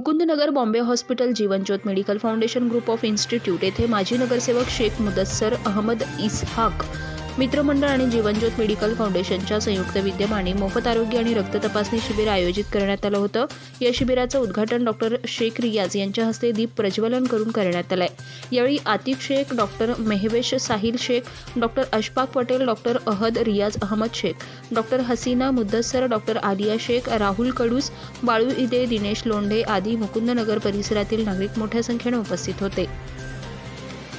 Mukundnagar Bombay hospital Jeevanjyot medical foundation group of institute येथे माजी नगरसेवक शेख मुदस्सर अहमद इसहाक मित्रमंडळ आणि जीवनज्योत मेडिकल फाउंडेशनच्या संयुक्त विद्यमाने मोफत आरोग्य आणि रक्त तपासणी शिबिर आयोजित करण्यात आलं होतं. या शिबिराचं उद्घाटन डॉक्टर शेख रियाज यांच्या हस्ते दीप प्रज्वलन करून करण्यात आलंय. यावेळी Atiq Shaikh doctor Mehvish Sahil Shaikh doctor Ashfaq Patel doctor Ahad Riyaz Ahmed Shaikh doctor Hasina Mudassar doctor Aliya Shaikh Rahul Kadus Balu Ide Dinesh Londhe आदी मुकुंदनगर परिसरातील नागरिक मोठ्या संख्येने उपस्थित होते.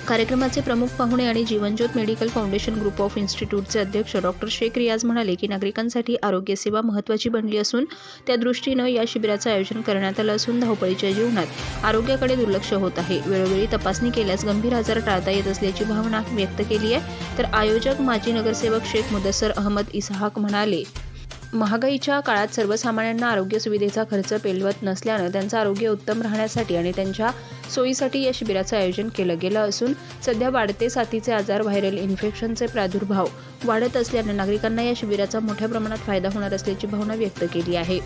कार्यक्रमाचे प्रमुख पाहुणे आणि Jeevanjyot medical foundation group of इन्स्टिट्यूटचे अध्यक्ष डॉक्टर शेख रियाज म्हणाले की नागरिकांसाठी आरोग्य सेवा महत्त्वाची बनली असून त्या दृष्टीनं या शिबिराचं आयोजन करण्यात आलं असून धावपळीच्या जीवनात आरोग्याकडे दुर्लक्ष होत आहे. वेळोवेळी तपासणी केल्यास गंभीर आजार टाळता येत असल्याची भावना व्यक्त केली आहे. तर आयोजक माजी नगरसेवक शेख मुदसर अहमद इसहाक म्हणाले महागाईच्या काळात सर्वसामान्यांना आरोग्य सुविधेचा खर्च पेलवत नसल्यानं त्यांचं आरोग्य उत्तम राहण्यासाठी आणि त्यांच्या सोयीसाठी या शिबिराचं आयोजन केलं गेलं असून सध्या वाढते साथीचे आजार व्हायरल इन्फेक्शनचे प्रादुर्भाव वाढत असल्याने नागरिकांना या शिबिराचा मोठ्या प्रमाणात फायदा होणार असल्याची भावना व्यक्त केली आहे.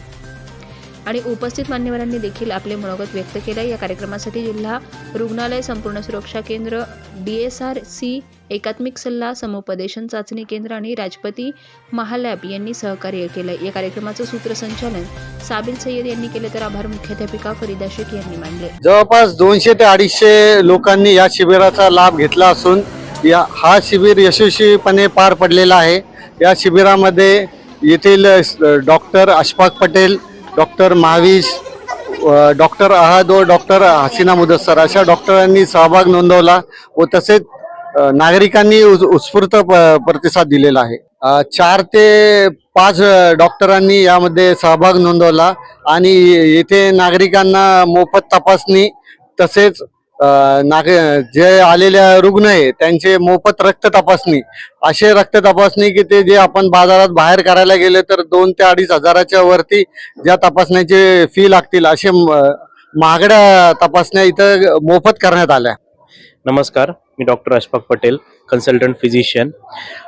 आणि उपस्थित मान्यवरांनी देखील आपले मनोगत व्यक्त केले. या कार्यक्रमासाठी जिल्हा रुग्णालय संपूर्ण सुरक्षा केंद्र डी एस आर सी एकात्मिक सल्ला समुपदेशन चाचणी केंद्र आणि राजपती महालॅब यांनी सहकार्य केलं. या कार्यक्रमाचं सूत्रसंचालन साबिल सय्यद यांनी केले. तर आभार मुख्याध्यापिका फरीदा शेख यांनी मानले. जवळपास दोनशे ते अडीचशे लोकांनी या शिबिराचा लाभ घेतला असून या हा शिबिर यशस्वीपणे पार पडलेला आहे. या शिबिरामध्ये येथील doctor Ashfaq Patel doctor Mahvish doctor Ahad व डॉक्टर हसीना मुदस्सर अशा डॉक्टरांनी सहभाग नोंदवला व तसेच नागरिकांनी उत्स्फूर्त प- प्रतिसाद दिलेला आहे. चार ते पाच डॉक्टरांनी यामध्ये सहभाग नोंदवला आणि येथे नागरिकांना मोफत तपासणी तसेच नाग जे आलेल्या रुग्ण आहे त्यांचे मोफत रक्त तपासणी. असे रक्त तपासणी की ते जे आपण बाजारात बाहेर करायला गेले तर दोन ते अडीच हजाराच्या वरती ज्या तपासण्याचे फी लागतील असे महागड्या तपासण्या इथं मोफत करण्यात आल्या. नमस्कार मी doctor Ashfaq Patel consultant physician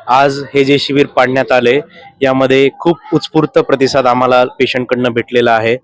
आज हे जे शिबिर पाडण्यात आले यामध्ये खूप उत्स्फूर्त प्रतिसाद आम्हाला पेशंटकडनं भेटलेला आहे.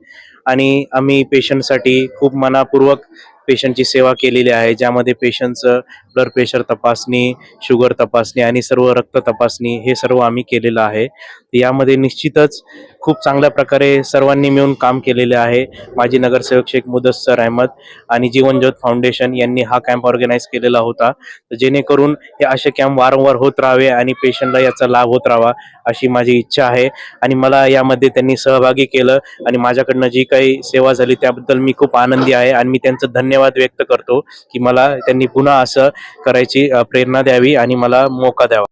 आणि आम्ही पेशंटसाठी खूप मनापूर्वक पेशंटची सेवा केलेली आहे ज्यामध्ये पेशंटचं ब्लड प्रेशर तपासणी शुगर तपासणी आणि सर्व रक्त तपासणी हे सर्व आम्ही केलेलं आहे. यामध्ये निश्चितच खूप चांगल्या प्रकारे सर्वांनी मिळून काम केलेले आहे. माजी नगरसेवक शेख मुदस्सर अहमद आणि जीवनज्योत फाउंडेशन यांनी हा कॅम्प ऑर्गनाईज केलेला होता. जेणेकरून हे असे कॅम्प वारंवार होत राहावे आणि पेशंटला याचा लाभ होत राहावा अशी माझी इच्छा आहे. आणि मला यामध्ये त्यांनी सहभागी केलं आणि माझ्याकडनं जी काही सेवा झाली त्याबद्दल मी खूप आनंदी आहे आणि मी त्यांचं धन्यवाद धन्यवाद व्यक्त करतो की मला त्यांनी पुन्हा असं करायची प्रेरणा द्यावी आणि मला मोका द्यावा.